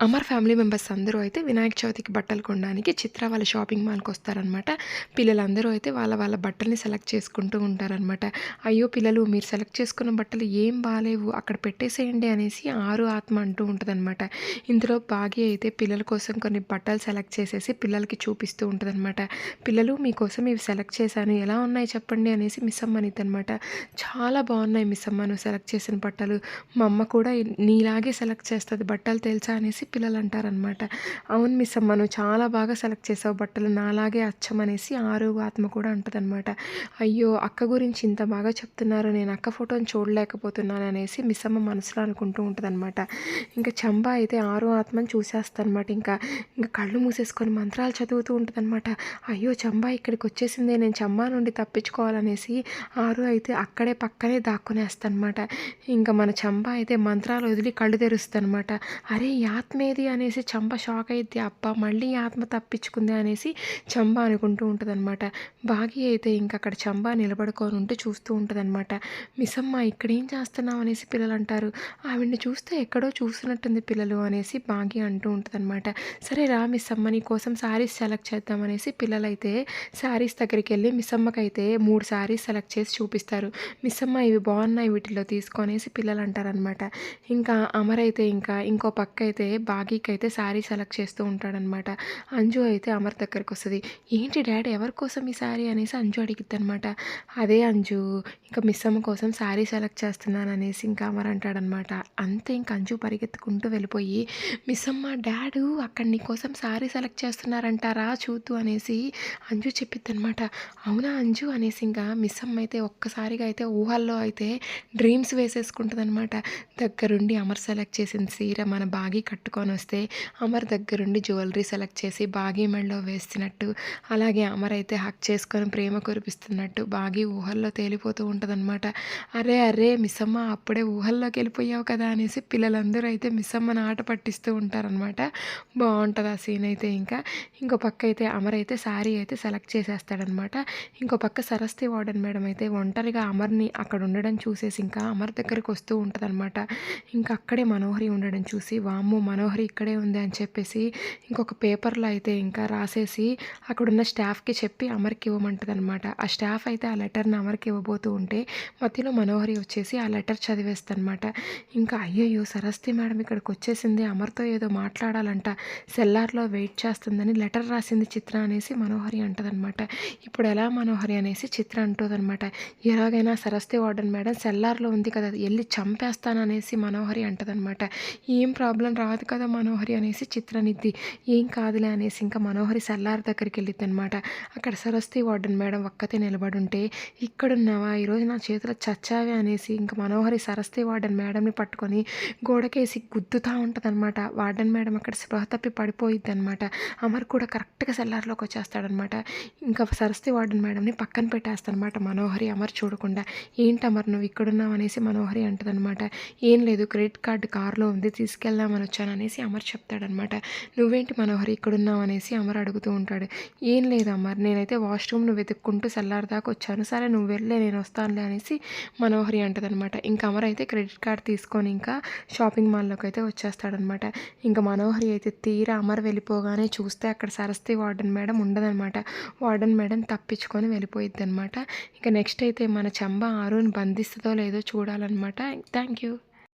Amar family members అందరూ అయితే వినాయక చవితికి బట్టలు కొనడానికి చిత్ర వాళ్ళ షాపింగ్ మాల్కి వస్తారనమాట పిల్లలందరూ అయితే వాళ్ళ వాళ్ళ బట్టల్ని సెలెక్ట్ చేసుకుంటూ ఉంటారనమాట అయ్యో పిల్లలు మీరు సెలెక్ట్ చేసుకున్న బట్టలు ఏం బాగాలేవు అక్కడ పెట్టేసేయండి అనేసి ఆరు ఆత్మ అంటూ ఉంటుందన్నమాట. ఇందులో బాగి అయితే పిల్లల కోసం కొన్ని బట్టలు సెలెక్ట్ చేసేసి పిల్లలకి చూపిస్తూ ఉంటుందన్నమాట. పిల్లలు మీకోసం ఇవి సెలెక్ట్ చేశాను ఎలా ఉన్నాయి చెప్పండి? అనేసి మిస్ అమ్మనిద్ది అనమాట చాలా బాగున్నాయి మిస్ అమ్మ నువ్వు సెలెక్ట్ చేసిన బట్టలు. మా అమ్మ కూడా నీలాగే సెలెక్ట్ చేస్తుంది బట్టలు తెలుసా? అనేసి పిల్లలు అంటారనమాట అవును మిస్ అమ్మ నువ్వు చాలా బాగా సెలెక్ట్ చేసావు బట్టలు. నాలాగే అచ్చమనేసి ఆరు ఆత్మ కూడా అంటదనమాట. అయ్యో అక్క గురించి ఇంత బాగా చెప్తున్నారు. నేను అక్క ఫోటోని చూడలేకపోతున్నాను అనేసి మిస్ అమ్మ మనసులో అనుకుంటూ ఉంటుందన్నమాట ఇంకా చంబా అయితే ఆరు ఆత్మని చూసేస్తానమాట ఇంకా ఇంకా కళ్ళు మూసేసుకొని మంత్రాలు చదువుతూ ఉంటుందన్నమాట అయ్యో చంబా ఇక్కడికి వచ్చేసిందే. నేను చంబా నుండి తప్పించుకోవాలనేసి ఆరు అయితే అక్కడే పక్కనే దాక్కునేస్తానమాట ఇంకా మన చంబా అయితే మంత్రాలు వదిలి కళ్ళు తెరుస్తానమాట అరే ఈ ఆత్మ ఏది అనేసి చంప షాక్ అయితే అబ్బా మళ్ళీ ఆత్మ తప్పించుకుంది అనేసి చంబ అనుకుంటూ ఉంటుందన్నమాట. బాగి అయితే ఇంక అక్కడ చంబ నిలబడుకొని ఉంటూ చూస్తూ ఉంటుందన్నమాట. మిసమ్మ ఇక్కడ ఏం చేస్తున్నావు? అనేసి పిల్లలు అంటారు ఆవిడ్ని చూస్తే ఎక్కడో చూస్తున్నట్టుంది పిల్లలు అనేసి బాగి అంటూ ఉంటుందన్నమాట. సరే రా మిస్సమ్మ నీ కోసం శారీస్ సెలెక్ట్ చేద్దామనేసి పిల్లలైతే శారీస్ దగ్గరికి వెళ్ళి మిస్సమ్మకి అయితే మూడు శారీస్ సెలెక్ట్ చేసి చూపిస్తారు. మిస్సమ్మ ఇవి బాగున్నాయి వీటిలో తీసుకొనేసి పిల్లలు అంటారనమాట ఇంకా అమర్ అయితే ఇంకా ఇంకో పక్క అయితే బాగీకి అయితే శారీ సెలెక్ట్ చేస్తూ ఉంటాడనమాట. అంజు అయితే అమర్ దగ్గరకు వస్తుంది. ఏంటి డాడీ ఎవరి కోసం ఈ శారీ? అనేసి అంజు అడిగిద్ది అనమాట అదే అంజు ఇంకా మిస్ అమ్మ కోసం శారీ సెలెక్ట్ చేస్తున్నాను అనేసి ఇంకా అమర్ అంటాడనమాట. అంతే ఇంక అంజు పరిగెత్తుకుంటూ వెళ్ళిపోయి మిస్ అమ్మ డాడు అక్కడ నీ కోసం శారీ సెలెక్ట్ చేస్తున్నారంటారా చూద్దు అనేసి అంజు చెప్పిద్ది అనమాట అవునా అంజు? అనేసి ఇంకా మిస్ అమ్మ అయితే ఒక్కసారిగా అయితే ఊహల్లో అయితే డ్రీమ్స్ వేసేసుకుంటుంది అనమాట దగ్గరుండి అమర్ సెలెక్ట్ చేసిన సీర మన బాగి తీసుకొని వస్తే అమర్ దగ్గరుండి జ్యువెలరీ సెలెక్ట్ చేసి బాగి మెడలో వేస్తున్నట్టు అలాగే అమర్ అయితే హక్ చేసుకొని ప్రేమ కురిపిస్తున్నట్టు బాగి ఊహల్లో తేలిపోతూ ఉంటుందన్నమాట. అరే అరే మిస్సమ్మ అప్పుడే ఊహల్లోకి వెళ్ళిపోయావు కదా అనేసి పిల్లలందరూ అయితే మిస్సమ్మని ఆట పట్టిస్తూ ఉంటారనమాట బాగుంటుంది ఆ సీన్ అయితే ఇంకా. ఇంకో పక్క అయితే అమర్ అయితే శారీ అయితే సెలెక్ట్ చేసేస్తాడనమాట ఇంకో పక్క సరస్తి వార్డెన్ మేడం అయితే ఒంటరిగా అమర్ని అక్కడ ఉండడం చూసేసి ఇంకా అమర్ దగ్గరికి వస్తూ ఉంటుందన్నమాట. ఇంకా అక్కడే మనోహరి ఉండడం చూసి వామ్మో మనోహరి మనోహరి ఇక్కడే ఉంది అని చెప్పేసి ఇంకొక పేపర్లో అయితే ఇంకా రాసేసి అక్కడున్న స్టాఫ్కి చెప్పి అమర్కి ఇవ్వమంటుంది అనమాట ఆ స్టాఫ్ అయితే ఆ లెటర్ని అమర్కి ఇవ్వబోతూ ఉంటే మధ్యలో మనోహరి వచ్చేసి ఆ లెటర్ చదివేస్తనమాట ఇంకా అయ్యయ్యో సరస్తి మేడం ఇక్కడికి వచ్చేసింది అమర్తో ఏదో మాట్లాడాలంట సెల్లార్లో వెయిట్ చేస్తుందని లెటర్ రాసింది చిత్ర అనేసి మనోహరి అంటదనమాట ఇప్పుడు ఎలా మనోహరి అనేసి చిత్ర అంటుందన్నమాట. ఎలాగైనా సరస్తి వార్డెన్ మేడం సెల్లార్లో ఉంది కదా వెళ్ళి చంపేస్తాననేసి మనోహరి అంటదనమాట ఏం ప్రాబ్లం రాదు కదా మనోహరి అనేసి చిత్రనిద్ది. ఏం కాదులే అనేసి ఇంకా మనోహరి సల్లార్ దగ్గరికి వెళ్ళిద్ది అనమాట అక్కడ సరస్వతి వార్డెన్ మేడం ఒక్కతే నిలబడి ఉంటే ఇక్కడున్నావా ఈరోజు నా చేతిలో చచ్చావే అనేసి ఇంకా మనోహరి సరస్వతి వార్డెన్ మేడంని పట్టుకొని గోడకేసి గుద్దుతూ ఉంటుందన్నమాట వార్డెన్ మేడం అక్కడ స్పృహ తప్పి పడిపోయిద్ది అనమాట అమర్ కూడా కరెక్ట్గా సెల్లార్లోకి వచ్చేస్తాడనమాట. ఇంకా సరస్వతి వార్డెన్ మేడంని పక్కన పెట్టేస్తానమాట మనోహరి అమర్ చూడకుండా. ఏంటి అమర్ నువ్వు ఇక్కడున్నావు? అనేసి మనోహరి అంటదనమాట. ఏం లేదు క్రెడిట్ కార్డు కారులో ఉంది తీసుకెళ్దామని వచ్చాను అనేసి అమర్ చెప్తాడనమాట. నువ్వేంటి మనోహరి ఇక్కడున్నావు? అనేసి అమర్ అడుగుతూ ఉంటాడు. ఏం లేదు అమర్ నేనైతే వాష్రూమ్ నువ్వు వెతుక్కుంటూ సెల్లార్ దాకా వచ్చాను. సరే నువ్వు వెళ్ళే నేను వస్తానులే అనేసి మనోహరి అంటదనమాట. ఇంకా అమర్ అయితే క్రెడిట్ కార్డ్ తీసుకొని ఇంకా షాపింగ్ మాల్లోకి అయితే వచ్చేస్తాడనమాట. ఇంకా మనోహరి అయితే తీరా అమర్ వెళ్ళిపోగానే చూస్తే అక్కడ సరస్వతి వార్డెన్ మేడం ఉండదనమాట. వార్డెన్ మేడం తప్పించుకొని వెళ్ళిపోయిద్ది అనమాట ఇంకా నెక్స్ట్ అయితే మన చంబ ఆరుని బంధిస్తుందో లేదో చూడాలన్నమాట థ్యాంక్ యూ.